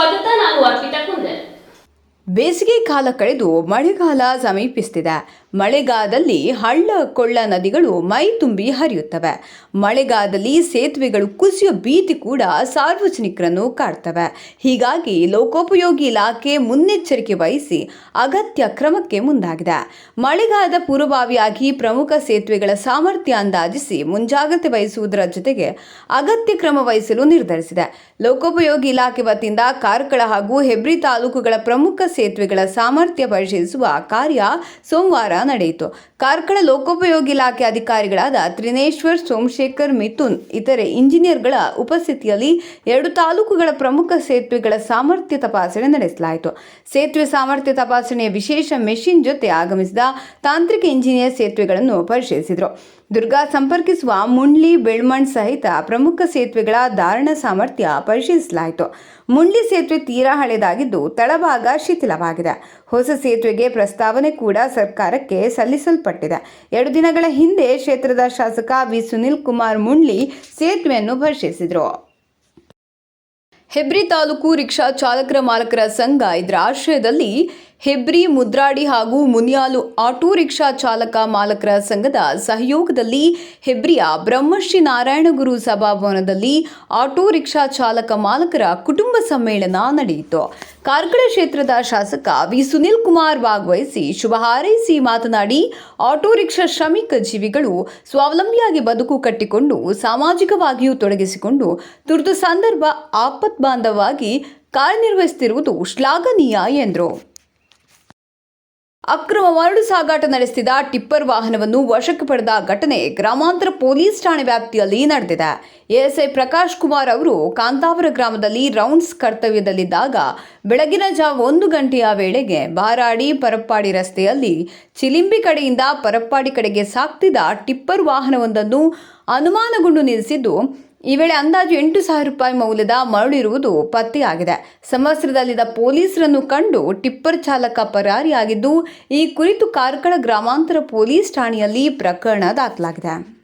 ಸ್ವಾಗತ ನಾನು ಅರ್ಪಿತಾ ಕುಂದರ್ ಬೇಸಿಗೆ ಕಾಲ ಕಳೆದು ಮಳೆಗಾಲ ಸಮೀಪಿಸ್ತಿದೆ. ಮಳೆಗಾಲದಲ್ಲಿ ಹಳ್ಳ ಕೊಳ್ಳ ನದಿಗಳು ಮೈ ತುಂಬಿ ಹರಿಯುತ್ತವೆ. ಮಳೆಗಾಲದಲ್ಲಿ ಸೇತುವೆಗಳು ಕುಸಿಯೋ ಭೀತಿ ಕೂಡ ಸಾರ್ವಜನಿಕರನ್ನು ಕಾಡ್ತವೆ. ಹೀಗಾಗಿ ಲೋಕೋಪಯೋಗಿ ಇಲಾಖೆ ಮುನ್ನೆಚ್ಚರಿಕೆ ವಹಿಸಿ ಅಗತ್ಯ ಕ್ರಮಕ್ಕೆ ಮುಂದಾಗಿದೆ. ಮಳೆಗಾಲದ ಪೂರ್ವಭಾವಿಯಾಗಿ ಪ್ರಮುಖ ಸೇತುವೆಗಳ ಸಾಮರ್ಥ್ಯ ಅಂದಾಜಿಸಿ ಮುಂಜಾಗ್ರತೆ ವಹಿಸುವುದರ ಜೊತೆಗೆ ಅಗತ್ಯ ಕ್ರಮ ವಹಿಸಲು ನಿರ್ಧರಿಸಿದೆ. ಲೋಕೋಪಯೋಗಿ ಇಲಾಖೆ ವತಿಯಿಂದ ಕಾರ್ಕಳ ಹಾಗೂ ಹೆಬ್ರಿ ತಾಲೂಕುಗಳ ಪ್ರಮುಖ ಸೇತುವೆಗಳ ಸಾಮರ್ಥ್ಯ ಪರಿಶೀಲಿಸುವ ಕಾರ್ಯ ಸೋಮವಾರ ನಡೆಯಿತು. ಕಾರ್ಕಳ ಲೋಕೋಪಯೋಗಿ ಇಲಾಖೆ ಅಧಿಕಾರಿಗಳಾದ ತ್ರಿನೇಶ್ವರ್, ಸೋಮಶೇಖರ್, ಮಿಥುನ್ ಇತರೆ ಇಂಜಿನಿಯರ್ಗಳ ಉಪಸ್ಥಿತಿಯಲ್ಲಿ ಎರಡು ತಾಲೂಕುಗಳ ಪ್ರಮುಖ ಸೇತುವೆಗಳ ಸಾಮರ್ಥ್ಯ ತಪಾಸಣೆ ನಡೆಸಲಾಯಿತು. ಸೇತುವೆ ಸಾಮರ್ಥ್ಯ ತಪಾಸಣೆಯ ವಿಶೇಷ ಮೆಷಿನ್ ಜೊತೆ ಆಗಮಿಸಿದ ತಾಂತ್ರಿಕ ಇಂಜಿನಿಯರ್ ಸೇತುವೆಗಳನ್ನು ಪರಿಶೀಲಿಸಿದರು. ದುರ್ಗಾ ಸಂಪರ್ಕಿಸುವ ಮುಂಡ್ಲಿ, ಬೆಳ್ಮಣ್ ಸಹಿತ ಪ್ರಮುಖ ಸೇತುವೆಗಳ ಧಾರಣ ಸಾಮರ್ಥ್ಯ ಪರಿಶೀಲಿಸಲಾಯಿತು. ಮುಂಡ್ಲಿ ಸೇತುವೆ ತೀರಾ ಹಳೆಯದಾಗಿದ್ದು ತಳಭಾಗ ಶಿಥಿಲವಾಗಿದೆ. ಹೊಸ ಸೇತುವೆಗೆ ಪ್ರಸ್ತಾವನೆ ಕೂಡ ಸರ್ಕಾರಕ್ಕೆ ಸಲ್ಲಿಸಲ್ಪಟ್ಟಿದೆ. ಎರಡು ದಿನಗಳ ಹಿಂದೆ ಕ್ಷೇತ್ರದ ಶಾಸಕ ವಿ. ಸುನಿಲ್ ಕುಮಾರ್ ಮುಂಡ್ಲಿ ಸೇತುವೆಯನ್ನು ಭರ್ಷಿಸಿದರು. ಹೆಬ್ರಿ ತಾಲೂಕು ರಿಕ್ಷಾ ಚಾಲಕರ ಮಾಲಕರ ಸಂಘ ಇದರ ಆಶ್ರಯದಲ್ಲಿ ಹೆಬ್ರಿ, ಮುದ್ರಾಡಿ ಹಾಗೂ ಮುನಿಯಾಲು ಆಟೋ ರಿಕ್ಷಾ ಚಾಲಕ ಮಾಲಕರ ಸಂಘದ ಸಹಯೋಗದಲ್ಲಿ ಹೆಬ್ರಿಯ ಬ್ರಹ್ಮಶ್ರೀ ನಾರಾಯಣಗುರು ಸಭಾಭವನದಲ್ಲಿ ಆಟೋ ರಿಕ್ಷಾ ಚಾಲಕ ಮಾಲಕರ ಕುಟುಂಬ ಸಮ್ಮೇಳನ ನಡೆಯಿತು. ಕಾರ್ಕಳ ಕ್ಷೇತ್ರದ ಶಾಸಕ ವಿ. ಸುನಿಲ್ ಕುಮಾರ್ ಭಾಗವಹಿಸಿ ಶುಭ ಹಾರೈಸಿ ಮಾತನಾಡಿ, ಆಟೋ ರಿಕ್ಷಾ ಶ್ರಮಿಕ ಜೀವಿಗಳು ಸ್ವಾವಲಂಬಿಯಾಗಿ ಬದುಕು ಕಟ್ಟಿಕೊಂಡು ಸಾಮಾಜಿಕವಾಗಿಯೂ ತೊಡಗಿಸಿಕೊಂಡು ತುರ್ತು ಸಂದರ್ಭ, ಆಪತ್ ಬಾಂಧವವಾಗಿ ಕಾರ್ಯನಿರ್ವಹಿಸುತ್ತಿರುವುದು ಶ್ಲಾಘನೀಯ ಎಂದರು. ಅಕ್ರಮ ಮರಳು ಸಾಗಾಟ ನಡೆಸಿದ ಟಿಪ್ಪರ್ ವಾಹನವನ್ನು ವಶಕ್ಕೆ ಪಡೆದ ಘಟನೆ ಗ್ರಾಮಾಂತರ ಪೊಲೀಸ್ ಠಾಣೆ ವ್ಯಾಪ್ತಿಯಲ್ಲಿ ನಡೆದಿದೆ. ಎಎಸ್ಐ ಪ್ರಕಾಶ್ ಕುಮಾರ್ ಅವರು ಕಾಂತಾವರ ಗ್ರಾಮದಲ್ಲಿ ರೌಂಡ್ಸ್ ಕರ್ತವ್ಯದಲ್ಲಿದ್ದಾಗ ಬೆಳಗಿನ ಜಾವ ಒಂದು ಗಂಟೆಯ ವೇಳೆಗೆ ಬಾರಾಡಿ ಪರಪ್ಪಾಡಿ ರಸ್ತೆಯಲ್ಲಿ ಚಿಲಿಂಬಿ ಕಡೆಯಿಂದ ಪರಪ್ಪಾಡಿ ಕಡೆಗೆ ಸಾಕ್ತಿದ್ದ ಟಿಪ್ಪರ್ ವಾಹನವೊಂದನ್ನು ಅನುಮಾನಗೊಂಡು ನಿಲ್ಲಿಸಿದ್ದು ಈ ವೇಳೆ ಅಂದಾಜು ಎಂಟು ಸಾವಿರ ರೂಪಾಯಿ ಮೌಲ್ಯದ ಮರಳಿರುವುದು ಪತ್ತೆಯಾಗಿದೆ. ಸಮವಸ್ತ್ರದಲ್ಲಿದ್ದ ಪೊಲೀಸರನ್ನು ಕಂಡು ಟಿಪ್ಪರ್ ಚಾಲಕ ಪರಾರಿಯಾಗಿದ್ದು, ಈ ಕುರಿತು ಕಾರ್ಕಳ ಗ್ರಾಮಾಂತರ ಪೊಲೀಸ್ ಠಾಣೆಯಲ್ಲಿ ಪ್ರಕರಣ ದಾಖಲಾಗಿದೆ.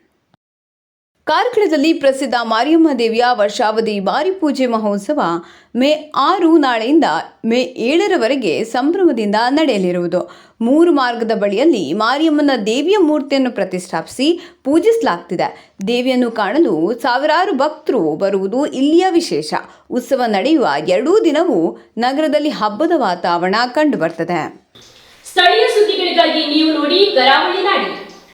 ಕಾರ್ಕಳದಲ್ಲಿ ಪ್ರಸಿದ್ಧ ಮಾರಿಯಮ್ಮ ದೇವಿಯ ವರ್ಷಾವಧಿ ಮಾರಿ ಪೂಜೆ ಮಹೋತ್ಸವ ಮೇ ಆರು ನಾಳೆಯಿಂದ ಮೇ ಏಳರವರೆಗೆ ಸಂಭ್ರಮದಿಂದ ನಡೆಯಲಿರುವುದು. ಮೂರು ಮಾರ್ಗದ ಬಳಿಯಲ್ಲಿ ಮಾರಿಯಮ್ಮನ ದೇವಿಯ ಮೂರ್ತಿಯನ್ನು ಪ್ರತಿಷ್ಠಾಪಿಸಿ ಪೂಜಿಸಲಾಗ್ತಿದೆ. ದೇವಿಯನ್ನು ಕಾಣಲು ಸಾವಿರಾರು ಭಕ್ತರು ಬರುವುದು ಇಲ್ಲಿಯ ವಿಶೇಷ. ಉತ್ಸವ ನಡೆಯುವ ಎರಡೂ ದಿನವೂ ನಗರದಲ್ಲಿ ಹಬ್ಬದ ವಾತಾವರಣ ಕಂಡುಬರ್ತದೆ ಸ್ಥಳೀಯ ಸುದ್ದಿಗಳಿಗಾಗಿ ನೀವು ನೋಡಿ ಕರಾವಳಿ ನಾಡಿ.